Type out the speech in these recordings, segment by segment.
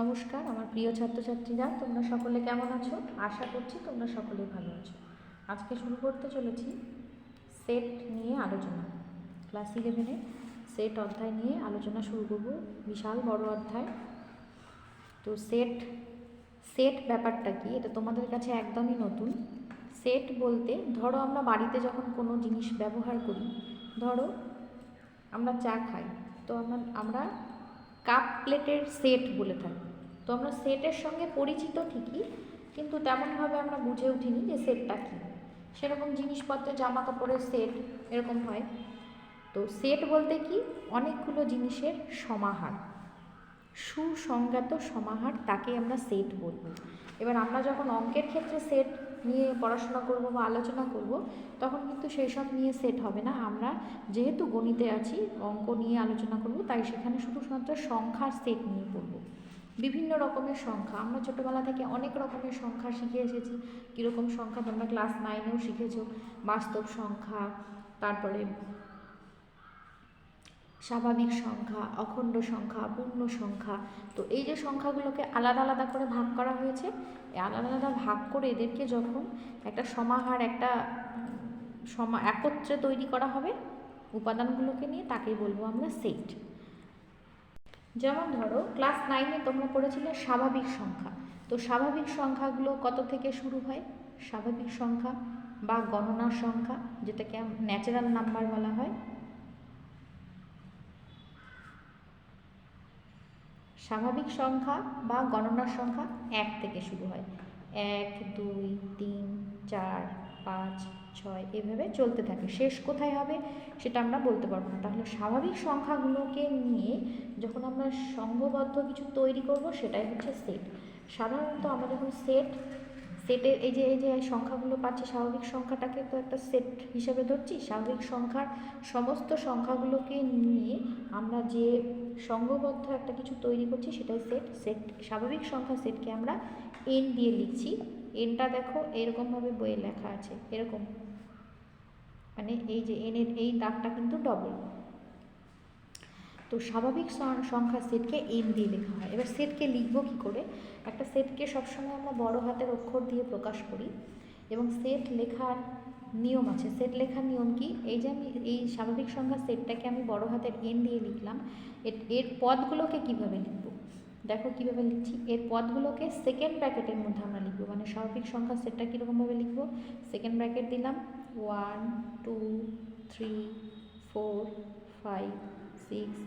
নমস্কার, আমার প্রিয় ছাত্রছাত্রীরা, তোমরা সকলে কেমন আছো? আশা করছি তোমরা সকলে ভালো আছো। আজকে শুরু করতে চলেছি সেট নিয়ে আলোচনা। ক্লাস ইলেভেনে সেট অধ্যায় নিয়ে আলোচনা শুরু করব। বিশাল বড় অধ্যায়। তো সেট সেট ব্যাপারটা কি? এটা তোমাদের কাছে একদমই নতুন। সেট বলতে, ধরো আমরা বাড়িতে যখন কোনো জিনিস ব্যবহার করি, ধরো আমরা চা খাই, তো আমরা আমরা কাপ প্লেটের সেট বলে থাকি। তো আমরা সেটের সঙ্গে পরিচিত ঠিকই, কিন্তু তেমনভাবে আমরা বুঝে উঠিনি যে সেটটা কী। সেরকম জিনিসপত্র জামা কাপড়ের সেট এরকম হয়। তো সেট বলতে কি? অনেকগুলো জিনিসের সমাহার। সুসংজ্ঞাত সমাহার, তাকে আমরা সেট বলব। এবার আমরা যখন অঙ্কের ক্ষেত্রে সেট নিয়ে পড়াশোনা করব বা আলোচনা করব, তখন কিন্তু সেই সব নিয়ে সেট হবে না। আমরা যেহেতু গণিতে আছি, অঙ্ক নিয়ে আলোচনা করব, তাই সেখানে শুধুমাত্র সংখ্যার সেট নিয়ে পড়ব। বিভিন্ন রকমের সংখ্যা। আমরা ছোটোবেলা থেকে অনেক রকমের সংখ্যা শিখে এসেছি। কীরকম সংখ্যা তোমরা ক্লাস নাইনেও শিখেছো? বাস্তব সংখ্যা, তারপরে স্বাভাবিক সংখ্যা, অখণ্ড সংখ্যা, পূর্ণ সংখ্যা। তো এই যে সংখ্যাগুলোকে আলাদা আলাদা করে ভাগ করা হয়েছে আলাদা আলাদা ভাগ করে এদেরকে যখন একটা সমাহার, একটা সমা, একত্রে তৈরি করা হবে, উপাদানগুলোকে নিয়ে তাকেই বলব আমরা সেট। যেমন ধরো, ক্লাস নাইনে তোমরা পড়েছিলে স্বাভাবিক সংখ্যা। তো স্বাভাবিক সংখ্যাগুলো কত থেকে শুরু হয়? স্বাভাবিক সংখ্যা বা গণনার সংখ্যা, যেটাকে ন্যাচারাল নাম্বার বলা হয়। স্বাভাবিক সংখ্যা বা গণনার সংখ্যা এক থেকে শুরু হয়। এক, দুই, তিন, চার, পাঁচ, ছয়, এভাবে চলতে থাকে। শেষ কোথায় হবে সেটা আমরা বলতে পারব না। তাহলে স্বাভাবিক সংখ্যাগুলোকে নিয়ে যখন আমরা সংঘবদ্ধ কিছু তৈরি করব, সেটাই হচ্ছে সেট সাধারণত আমরা যখন সেট সেটের এই যে এই যে সংখ্যাগুলো পাচ্ছি, স্বাভাবিক সংখ্যাটাকে তো একটা সেট হিসেবে ধরছি। স্বাভাবিক সংখ্যার সমস্ত সংখ্যাগুলোকে নিয়ে আমরা যে সংঘবদ্ধ একটা কিছু তৈরি করছি, সেটাই সেট সেট স্বাভাবিক সংখ্যা সেটকে আমরা এন দিয়ে লিখছি। এনটা দেখো, এরকমভাবে বইয়ে লেখা আছে, এরকম। মানে এই যে এনের এই দাগটা কিন্তু ডবল তো স্বাভাবিক সংখ্যা সেটকে এম দিয়ে লেখা হয়। এবার সেটকে লিখব কী করে? একটা সেটকে সবসময় আমরা বড় হাতের অক্ষর দিয়ে প্রকাশ করি এবং সেট লেখার নিয়ম আছে। সেট লেখার নিয়ম কি? এই যে আমি এই স্বাভাবিক সংখ্যা সেটটাকে আমি বড় হাতের এন দিয়ে লিখলাম। এর পদগুলোকে কীভাবে লিখব? দেখো কীভাবে লিখছি। এর পদগুলোকে সেকেন্ড ব্র্যাকেটের মধ্যে আমরা লিখব। মানে স্বাভাবিক সংখ্যা সেটটা কীরকমভাবে লিখব? সেকেন্ড ব্র্যাকেট দিলাম। One two three four five six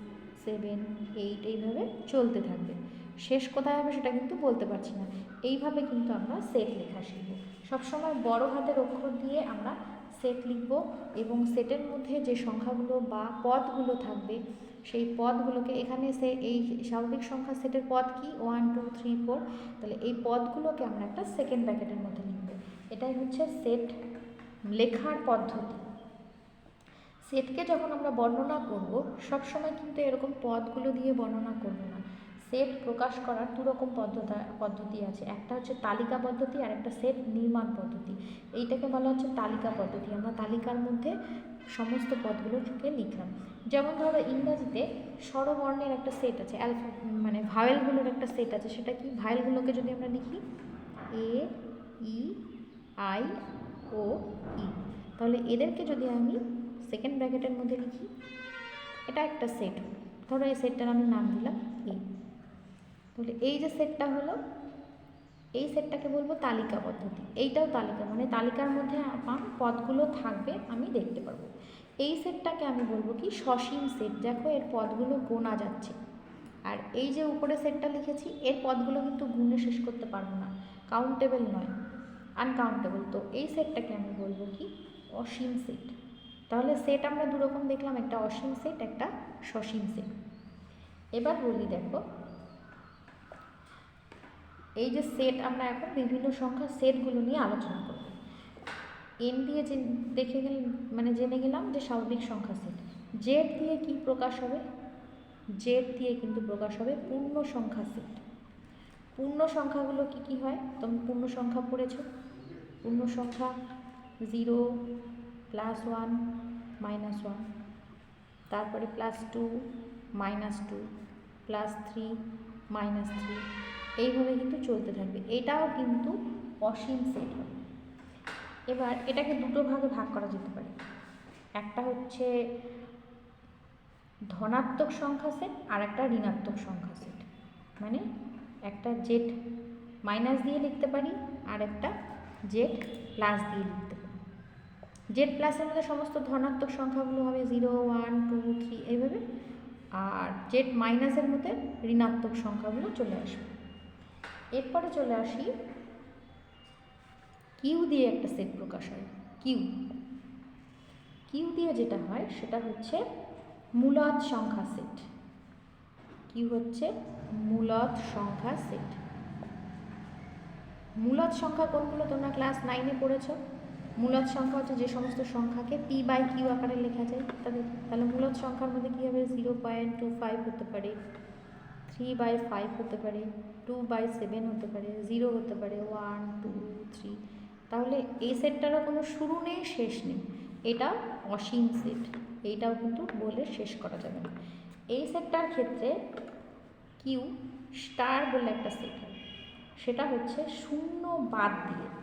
seven eight এইভাবে চলতে থাকবে। শেষ কোথায় হবে সেটা কিন্তু বলতে পারছি না। এইভাবে কিন্তু আমরা সেট লেখা শিখব। সবসময় বড় হাতের অক্ষর দিয়ে আমরা সেট লিখব এবং সেটের মধ্যে যে সংখ্যাগুলো বা পদগুলো থাকবে, সেই পদগুলোকে এখানে সে এই স্বাভাবিক সংখ্যা সেটের পদ কি? ওয়ান টু থ্রি ফোর তাহলে এই পদগুলোকে আমরা একটা সেকেন্ড ব্র্যাকেটের মধ্যে লিখব। এটাই হচ্ছে সেট লেখার পদ্ধতি। সেটকে যখন আমরা বর্ণনা করব, সবসময় কিন্তু এরকম পদগুলো দিয়ে বর্ণনা করব না। সেট প্রকাশ করার দু রকম পদ্ধতি পদ্ধতি আছে। একটা হচ্ছে তালিকা পদ্ধতি, আর একটা সেট নির্মাণ পদ্ধতি। এইটাকে বলা হচ্ছে তালিকা পদ্ধতি। আমরা তালিকার মধ্যে সমস্ত পদগুলো পদগুলোকে লিখলাম। যেমন ধরো ইংরাজিতে স্বরবর্ণের একটা সেট আছে, অ্যালফা মানে ভায়েলগুলোর একটা সেট আছে। সেটা কি? ভায়েলগুলোকে যদি আমরা লিখি, এ, ই, আই, ও, ই। তাহলে এদেরকে যদি আমি সেকেন্ড ব্র্যাকেটের মধ্যে লিখি। এটা একটা সেট ধরো এই সেটটার আমি নাম দিলাম এ তাহলে এই যে সেটটা হলো, এই সেটটাকে বলব তালিকা পদ্ধতি। এইটাও তালিকা মানে তালিকার মধ্যে আমার পদগুলো থাকবে, আমি দেখতে পারব। এই সেটটাকে আমি বলব কি, সসীম সেট দেখো এর পদগুলো গোনা যাচ্ছে। আর এই যে উপরে সেটটা লিখেছি, এর পদগুলো কিন্তু গুণে শেষ করতে পারব না। কাউন্টেবল নয় আনকাউন্টেবল তো এই সেটটাকে আমি বলব কি, অসীম সেট তাহলে সেট আমরা দুরকম দেখলাম, একটা অসীম সেট একটা সসীম সেট এবার বলি দেখো, এই যে সেট আমরা এখন বিভিন্ন সংখ্যার সেটগুলো নিয়ে আলোচনা করব। এন দিয়ে যে দেখে গেল মানে জেনে গেলাম যে স্বাভাবিক সংখ্যা সেট জেড দিয়ে কি প্রকাশ হবে? জেড দিয়ে কিন্তু প্রকাশ হবে পূর্ণ সংখ্যা সেট পূর্ণ সংখ্যাগুলো কি কি হয়? তুমি পূর্ণ সংখ্যা পড়েছো। পূর্ণ সংখ্যা zero plus one minus one তারপরে plus two minus two plus three minus three এইভাবে কিন্তু চলতে থাকবে। এটাও কিন্তু অসীম সেট হবে। এবার এটাকে দুটো ভাগে ভাগ করা যেতে পারে। একটা হচ্ছে ধনাত্মক সংখ্যা সেট আর একটা ঋণাত্মক সংখ্যা সেট মানে একটা জেড মাইনাস দিয়ে লিখতে পারি আর একটা জেড প্লাস দিয়ে লিখতে জেড প্লাসের মধ্যে সমস্ত ধনাত্মক সংখ্যাগুলো হবে জিরো ওয়ান টু থ্রি এইভাবে। আর জেড মাইনাসের মধ্যে ঋণাত্মক সংখ্যাগুলো চলে আসবে। এরপরে চলে আসি। কিউ দিয়ে একটা সেট প্রকাশ হয়। কিউ কিউ দিয়ে যেটা হয়, সেটা হচ্ছে মূলদ সংখ্যা সেট কি হচ্ছে মূলদ সংখ্যা সেট মূলত সংখ্যা কোনগুলো? তোমরা ক্লাস নাইনে পড়েছ। মূলদ সংখ্যা হচ্ছে যে সমস্ত সংখ্যাকে পি বাই কিউ আকারে লেখা যায়। তাহলে তাহলে মূলদ সংখ্যার মধ্যে কী হবে? জিরো পয়েন্ট টু ফাইভ হতে পারে থ্রি বাই ফাইভ হতে পারে টু বাই সেভেন হতে পারে জিরো হতে পারে ওয়ান টু থ্রি তাহলে এই সেটটারও কোনো শুরু নেই, শেষ নেই। এটা অসীম সেট। এইটাও কিন্তু বলে শেষ করা যাবে না। এই সেটটার ক্ষেত্রে কিউ স্টার বলে একটা সেট হয়। সেটা হচ্ছে শূন্য বাদ দিয়ে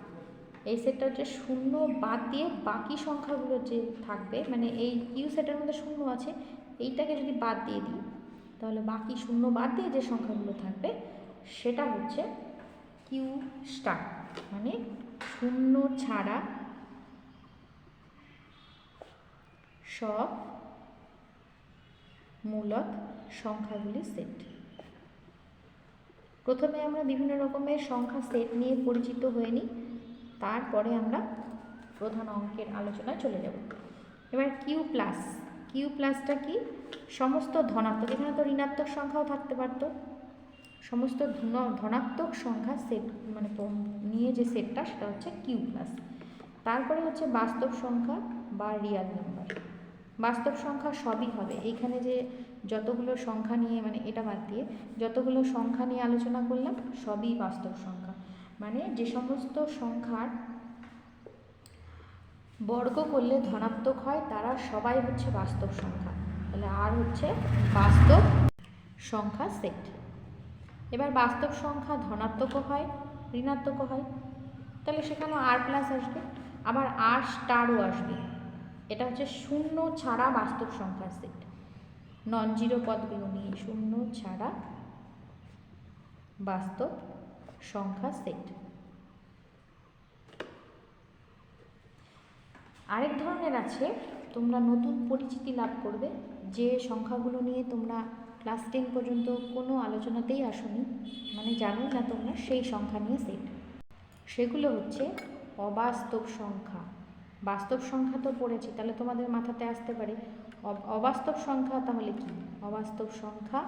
এই সেটটা হচ্ছে শূন্য বাদ দিয়ে বাকি সংখ্যাগুলো যে থাকবে মানে এই কিউ সেটের মধ্যে শূন্য আছে, এইটাকে যদি বাদ দিয়ে দিই, তাহলে বাকি শূন্য বাদ দিয়ে যে সংখ্যাগুলো থাকবে, সেটা হচ্ছে কিউ স্টার মানে শূন্য ছাড়া সব মূলক সংখ্যাগুলি সেট প্রথমে আমরা বিভিন্ন রকমের সংখ্যা সেট নিয়ে পরিচিত হয়ে নিই। তারপরে আমরা প্রধান অঙ্কের আলোচনায় চলে যাব। এবার কিউ প্লাস কিউ প্লাসটা কি? সমস্ত ধনাত্মক, এখানে তো ঋণাত্মক সংখ্যাও থাকতে পারতো। সমস্ত ধন- ধনাত্মক সংখ্যা সেট মানে নিয়ে যে সেটটা সেটা হচ্ছে কিউ প্লাস তারপরে হচ্ছে বাস্তব সংখ্যা বা রিয়াল নাম্বার বাস্তব সংখ্যা সবই হবে। এইখানে যে যতগুলো সংখ্যা নিয়ে মানে এটা বাদ দিয়ে, যতগুলো সংখ্যা নিয়ে আলোচনা করলাম, সবই বাস্তব সংখ্যা। মানে যে সমস্ত সংখ্যার বর্গ করলে ধনাত্মক হয়, তারা সবাই হচ্ছে বাস্তব সংখ্যা। তাহলে আর হচ্ছে বাস্তব সংখ্যা সেট এবার বাস্তব সংখ্যা ধনাত্মকও হয়, ঋণাত্মকও হয়। তাহলে সেখানেও আর প্লাস আসবে। আবার আর স্টারও আসবে। এটা হচ্ছে শূন্য ছাড়া বাস্তব সংখ্যার সেট নন জিরো পদগুলো নিয়ে শূন্য ছাড়া বাস্তব সংখ্যা সেট আরেক ধরনের আছে, তোমরা নতুন পরিচিতি লাভ করবে। যে সংখ্যাগুলো নিয়ে তোমরা ক্লাস টেন পর্যন্ত কোনো আলোচনাতেই আসনি মানে জানোই না তোমরা, সেই সংখ্যা নিয়ে সেট সেগুলো হচ্ছে অবাস্তব সংখ্যা। বাস্তব সংখ্যা তো পড়েছি, তাহলে তোমাদের মাথাতে আসতে পারে। অবাস্তব সংখ্যা তাহলে কি? অবাস্তব সংখ্যা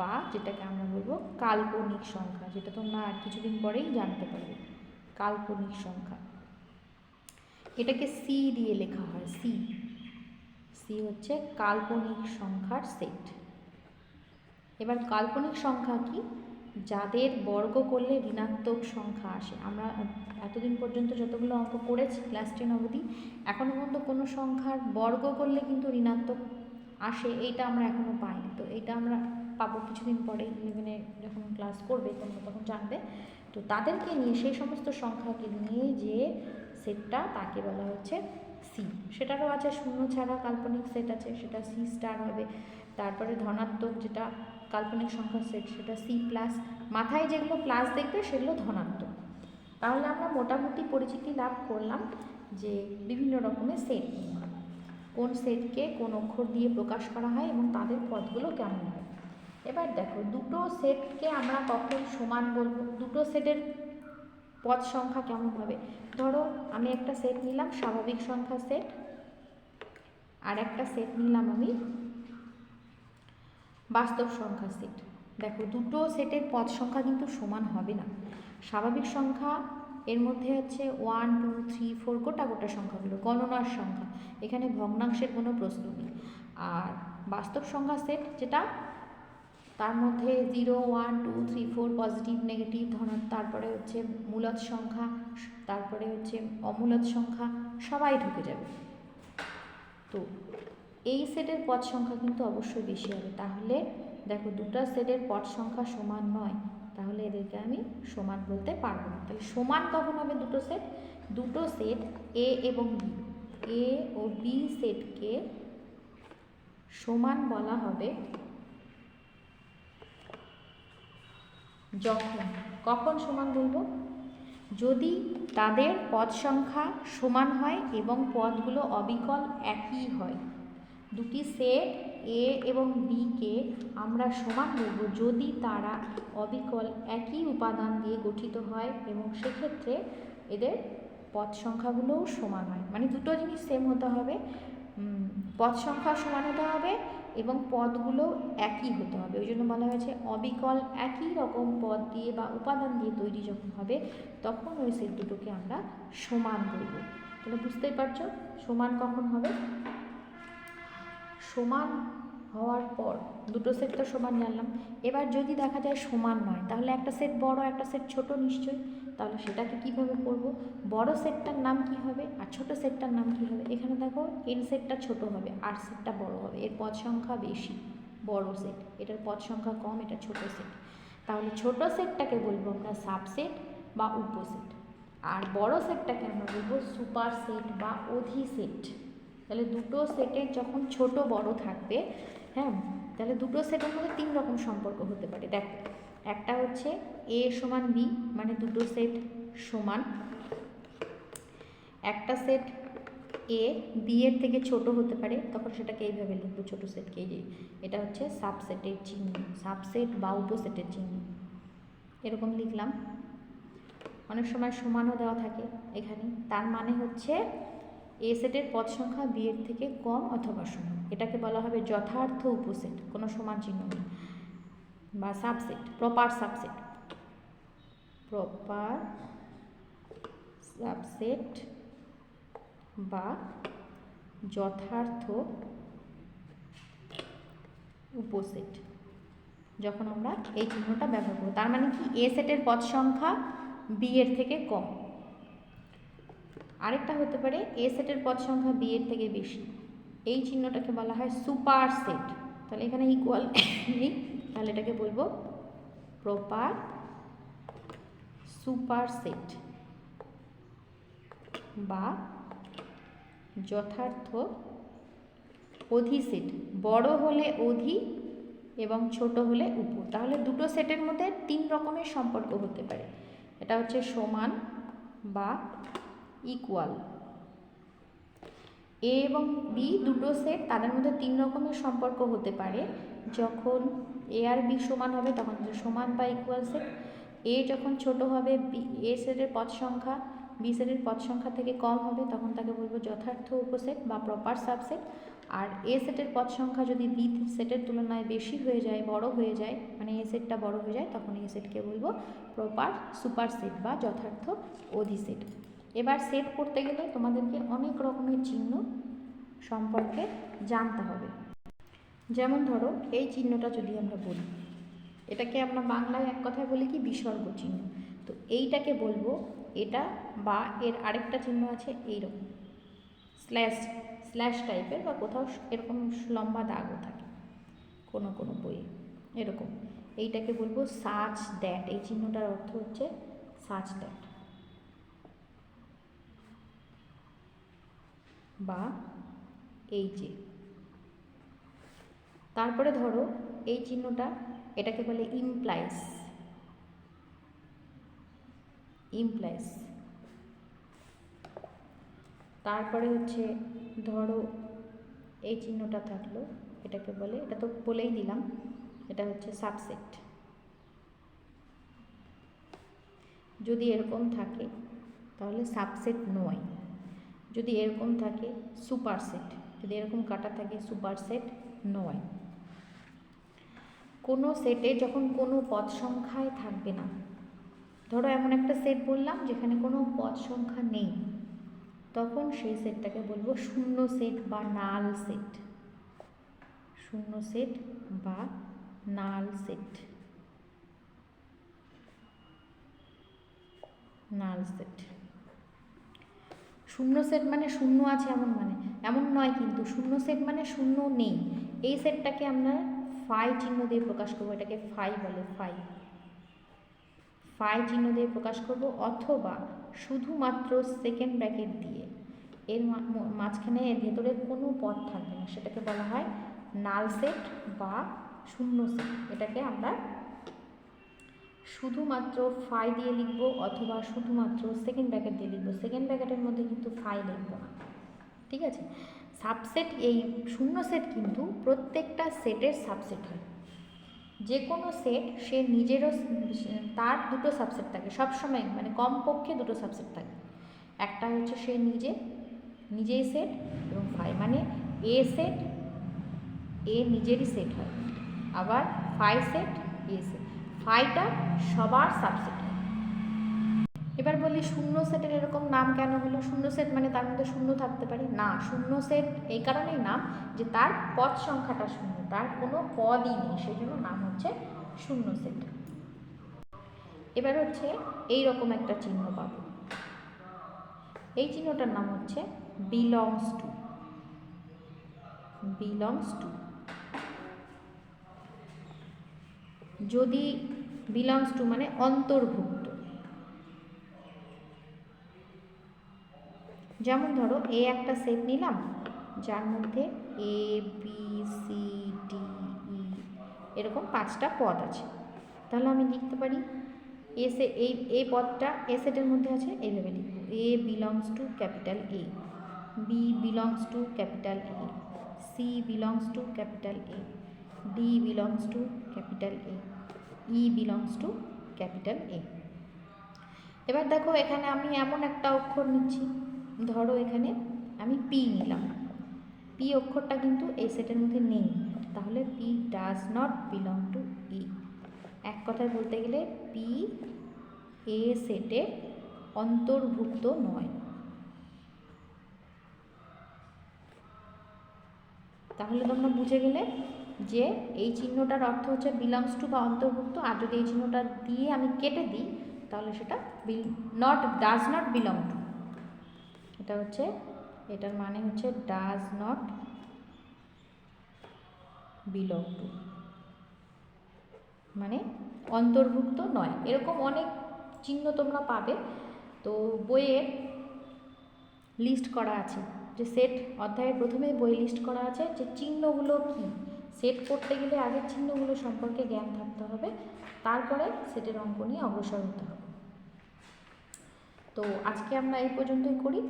বা যেটাকে আমরা বলব কাল্পনিক সংখ্যা, যেটা তোমরা আর কিছুদিন পরেই জানতে পারবে। কাল্পনিক সংখ্যা। এটাকে সি দিয়ে লেখা হয় সি সি হচ্ছে কাল্পনিক সংখ্যার সেট এবার কাল্পনিক সংখ্যা কি? যাদের বর্গ করলে ঋণাত্মক সংখ্যা আসে। আমরা এতদিন পর্যন্ত যতগুলো অঙ্ক করেছি ক্লাস টেন অবধি এখনও পর্যন্ত কোনো সংখ্যার বর্গ করলে কিন্তু ঋণাত্মক আসে, এইটা আমরা এখনও পাইনি। তো এইটা আমরা পাবো কিছুদিন পরে ইলেভেনে যখন ক্লাস করবে তোমরা তখন জানবে। তো তাদেরকে নিয়ে, সেই সমস্ত সংখ্যাকে নিয়ে যে সেটটা তাকে বলা হচ্ছে সি সেটারও আছে শূন্য ছাড়া কাল্পনিক সেট আছে, সেটা সি স্টার হবে। তারপরে ধনাত্মক যেটা কাল্পনিক সংখ্যার সেট সেটা সি প্লাস মাথায় যেগুলো প্লাস দেখবে, সেগুলো ধনাত্মক। তাহলে আমরা মোটামুটি পরিচিতি লাভ করলাম যে বিভিন্ন রকমের সেট কোন সেটকে কোন অক্ষর দিয়ে প্রকাশ করা হয় এবং তাদের পদগুলো কেমন হয়। এবার দেখো, দুটো সেটকে আমরা কখন সমান বলব? দুটো সেটের পদ সংখ্যা কেমন হবে? ধরো, আমি একটা সেট নিলাম, স্বাভাবিক সংখ্যা সেট আর একটা সেট নিলাম আমি বাস্তব সংখ্যা সেট দেখো, দুটো সেটের পদ সংখ্যা কিন্তু সমান হবে না। স্বাভাবিক সংখ্যা এর মধ্যে হচ্ছে ওয়ান টু থ্রি ফোর গোটা গোটা সংখ্যাগুলো, গণনার সংখ্যা। এখানে ভগ্নাংশের কোনো প্রশ্ন নেই। আর বাস্তব সংখ্যা সেট যেটা তার মধ্যে zero one two three four positive negative ধন তারপরে হচ্ছে মূলত সংখ্যা, তারপরে হচ্ছে অমূলত সংখ্যা, সবাই ঢুকে যাবে। তো এই সেটের পদ সংখ্যা কিন্তু অবশ্যই বেশি হবে। তাহলে দেখো দুটো সেটের পদ সংখ্যা সমান নয়, তাহলে এদেরকে আমি সমান বলতে পারব না। তাহলে সমান কখন হবে দুটো সেট দুটো সেট এ এবং বি এ ও বি সেটকে সমান বলা হবে যখন, কখন সমান বলব? যদি তাদের পদ সংখ্যা সমান হয় এবং পদগুলো অবিকল একই হয়, দুটি সেট এ এবং বিকে আমরা সমান বলব যদি তারা অবিকল একই উপাদান দিয়ে গঠিত হয় এবং সেক্ষেত্রে এদের পদ সংখ্যাগুলোও সমান হয়। মানে দুটো জিনিস সেম হতে হবে। পদ সংখ্যা সমান হতে হবে এবং পদগুলো একই হতে হবে। ওই জন্য বলা হয়েছে অবিকল একই রকম পদ দিয়ে বা উপাদান দিয়ে তৈরি যখন হবে, তখন ওই সেট দুটোকে আমরা সমান বলব। তাহলে বুঝতেই পারছ? সমান কখন হবে? সমান হওয়ার পর দুটো সেট তো সমান জানলাম। এবার যদি দেখা যায় সমান নয়, তাহলে একটা সেট বড়, একটা সেট ছোট নিশ্চয়ই। তাহলে সেটাকে কীভাবে করব? বড় সেটটার নাম কি হবে আর ছোট সেটটার নাম কি হবে? এখানে দেখো এন সেটটা ছোট হবে আর সেটটা বড় হবে। এর পদ সংখ্যা বেশি, বড় সেট এটার পদ সংখ্যা কম, এটা ছোট সেট তাহলে ছোট সেটটাকে বলব আমরা সাবসেট বা উপসেট আর বড় সেটটাকে আমরা বলব সুপার সেট বা অধি সেট তাহলে দুটো সেটের যখন ছোট বড় থাকবে হ্যাঁ তাহলে দুটো সেটের মধ্যে তিন রকম সম্পর্ক হতে পারে। দেখো, একটা হচ্ছে এ সমান বি মানে দুটো সেট সমান। একটা সেট এ বি এর থেকে ছোট হতে পারে, তখন সেটাকে এইভাবে লিখব, ছোটো সেটকে এই এটা হচ্ছে সাবসেটের চিহ্ন সাবসেট বা উপসেটের চিহ্ন। এরকম লিখলাম। অনেক সময় সমানও দেওয়া থাকে এখানে। তার মানে হচ্ছে এ সেটের পদ সংখ্যা বি এর থেকে কম অথবা সমান এটাকে বলা হবে যথার্থ উপসেট, কোনো সমান চিহ্ন নেই। বা subset proper subset proper subset বা যথার্থ উপসেট, যখন আমরা এই চিহ্নটা ব্যবহার করব। তার মানে কি? এ সেটের পদ সংখ্যা বি এর থেকে কম। আরেকটা হতে পারে এ সেটের পদ সংখ্যা বি এর থেকে বেশি। এই চিহ্নটাকে বলা হয় সুপার সেট। তাহলে এখানে ইকুয়াল নেই। তাহলে এটাকে বলব প্রপার সুপার সেট বা যথার্থ অধি সেট। বড় হলে অধি এবং ছোট হলে উপর। তাহলে দুটো সেটের মধ্যে তিন রকমের সম্পর্ক হতে পারে। এটা হচ্ছে সমান বা ইকুয়াল এ এবং বি দুটো সেট তাদের মধ্যে তিন রকমের সম্পর্ক হতে পারে। যখন এ আর বি সমান হবে, তখন সমান বা ইকুয়াল সেট এ যখন ছোট হবে বি এ সেটের পদ সংখ্যা বি সেটের পদ সংখ্যা থেকে কম হবে, তখন তাকে বলব যথার্থ উপসেট বা প্রপার সাবসেট আর এ সেটের পদ সংখ্যা যদি বি সেটের তুলনায় বেশি হয়ে যায়, বড় হয়ে যায় মানে এ সেটটা বড় হয়ে যায়, তখন এ সেটকে বলব প্রপার সুপার সেট বা যথার্থ অধি সেট এবার সেট করতে গেলে তোমাদেরকে অনেক রকমের চিহ্ন সম্পর্কে জানতে হবে। যেমন ধরো, এই চিহ্নটা যদি আমরা বলি, এটাকে আমরা বাংলায় এক কথায় বলি কি? বিসর্গ চিহ্ন। তো এইটাকে বলব, এটা বা এর আরেকটা চিহ্ন আছে এইরকম। স্ল্যাশ স্ল্যাশ টাইপের বা কোথাও এরকম লম্বা দাগও থাকে, কোনো কোনো বইয়ে, এরকম। এইটাকে বলব সাচ দ্যাট। এই চিহ্নটার অর্থ হচ্ছে সাচ দ্যাট। বা এই যে তারপরে ধরো এই চিহ্নটা এটাকে বলে ইমপ্লাইস ইমপ্লাইস তারপরে হচ্ছে ধরো এই চিহ্নটা থাকল, এটাকে বলে, এটা তো বলেই দিলাম, এটা হচ্ছে সাবসেট যদি এরকম থাকে, তাহলে সাবসেট নয়। যদি এরকম থাকে সুপার সেট যদি এরকম কাটা থাকে সুপার সেট নয় কোনো সেটে যখন কোনো পদ সংখ্যায় থাকবে না, ধরো এমন একটা সেট বললাম যেখানে কোনো পদ সংখ্যা নেই, তখন সেই সেটটাকে বলব শূন্য সেট বা নাল সেট শূন্য সেট বা নাল সেট নাল সেট শূন্য সেট মানে শূন্য আছে এমন মানে এমন নয় কিন্তু, শূন্য সেট মানে শূন্য নেই। এই সেটটাকে আমরা ফাই চিহ্ন দিয়ে প্রকাশ করব, এটাকে ফাই বলে ফাই ফাই চিহ্ন দিয়ে প্রকাশ করব অথবা শুধুমাত্র সেকেন্ড ব্র্যাকেট দিয়ে। এর মাঝখানে, এর ভেতরে কোনো পদ থাকবে না, সেটাকে বলা হয় নাল সেট বা শূন্য সেট এটাকে আমরা শুধুমাত্র ফাই দিয়ে লিখব অথবা শুধুমাত্র সেকেন্ড ব্র্যাকেট দিয়ে লিখব। সেকেন্ড ব্র্যাকেটের মধ্যে কিন্তু ফাই লিখব না। ঠিক আছে? সাবসেট এই শূন্য সেট কিন্তু প্রত্যেকটা সেটের সাবসেট হয়। যে কোনো সেট সে নিজেরও তার দুটো সাবসেট থাকে। সবসময় মানে কমপক্ষে দুটো সাবসেট থাকে। একটা হচ্ছে সে নিজে, নিজেই সেট এবং ফাই মানে এ সেট এ নিজেরই সেট হয়। আবার ফাই সেট এ সেট ফাইটা সবার সাবসেট এবার বলি শূন্য সেটের এরকম নাম কেন হলো? শূন্য সেট মানে তার মধ্যে শূন্য থাকতে পারে? না, শূন্য সেট এই কারণেই নাম যে তার পদ সংখ্যাটা শূন্য, তার কোনো পদই নেই সেই জন্য নাম হচ্ছে শূন্য সেট এবার হচ্ছে এই রকম একটা চিহ্ন পাবো। এই চিহ্নটার নাম হচ্ছে বিলংস টু বিলংস টু যদি বিলংস টু মানে অন্তর্ভুক্ত। যেমন ধরো এ একটা সেট নিলাম, যার মধ্যে A B C D E এরকম পাঁচটা পদ আছে। তাহলে আমি লিখতে পারি এ সে এই এই পদটা এ সেটের মধ্যে আছে এইভাবে লিখব। A belongs to capital A B belongs to capital A C belongs to capital A D belongs to capital A E belongs to capital A এবার দেখো এখানে আমি এমন একটা অক্ষর নিচ্ছি। ধরো এখানে আমি পি নিলাম। পি অক্ষরটা কিন্তু এই সেটের মধ্যে নেই। তাহলে P does not belong to E এক কথায় বলতে গেলে পি এ সেটে অন্তর্ভুক্ত নয়। তাহলে তোমরা বুঝে গেলে যে এই চিহ্নটার অর্থ হচ্ছে বিলংস টু বা অন্তর্ভুক্ত, আর যদি এই চিহ্নটা দিয়ে আমি কেটে দিই, তাহলে সেটা bill not does not belong to এটা হচ্ছে, এটার মানে হচ্ছে ডাজ নট বিলং টু মানে অন্তর্ভুক্ত নয়। এরকম অনেক চিহ্ন তোমরা পাবে। তো বইয়ে লিস্ট করা আছে। যে সেট অধ্যায়ের প্রথমে বই লিস্ট করা আছে যে চিহ্নগুলো কি? সেট করতে গেলে আগের চিহ্নগুলো সম্পর্কে জ্ঞান থাকতে হবে, তারপরে সেটের অঙ্ক নিয়ে অগ্রসর হতে হবে। তো আজকে আমরা এই পর্যন্তই করি।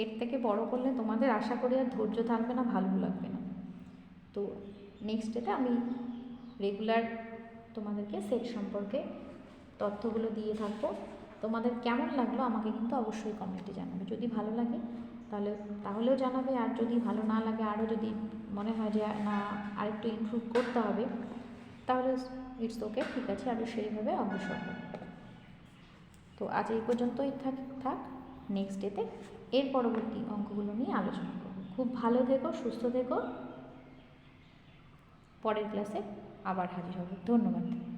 এর থেকে বড় করলে তোমাদের আশা করি আর ধৈর্য থাকবে না, ভালো লাগবে না। তো নেক্সট ডেতে আমি রেগুলার তোমাদেরকে সেট সম্পর্কে তথ্যগুলো দিয়ে থাকব। তোমাদের কেমন লাগল আমাকে কিন্তু অবশ্যই কমেন্টে জানাবে। যদি ভালো লাগে তাহলে, তাহলেও জানাবে, আর যদি ভালো না লাগে, আরও যদি মনে হয় যে, না, আরেকটু ইমপ্রুভ করতে হবে, তাহলে ইটস ওকে ঠিক আছে, আরও সেইভাবে অগ্রসর হবে। তো আজ এই পর্যন্তই থাক থাক নেক্সট ডেতে এর পরবর্তী অঙ্কগুলো নিয়ে আলোচনা করব। খুব ভালো থেকো, সুস্থ থেকো, পরের ক্লাসে আবার হাজির হব। ধন্যবাদ।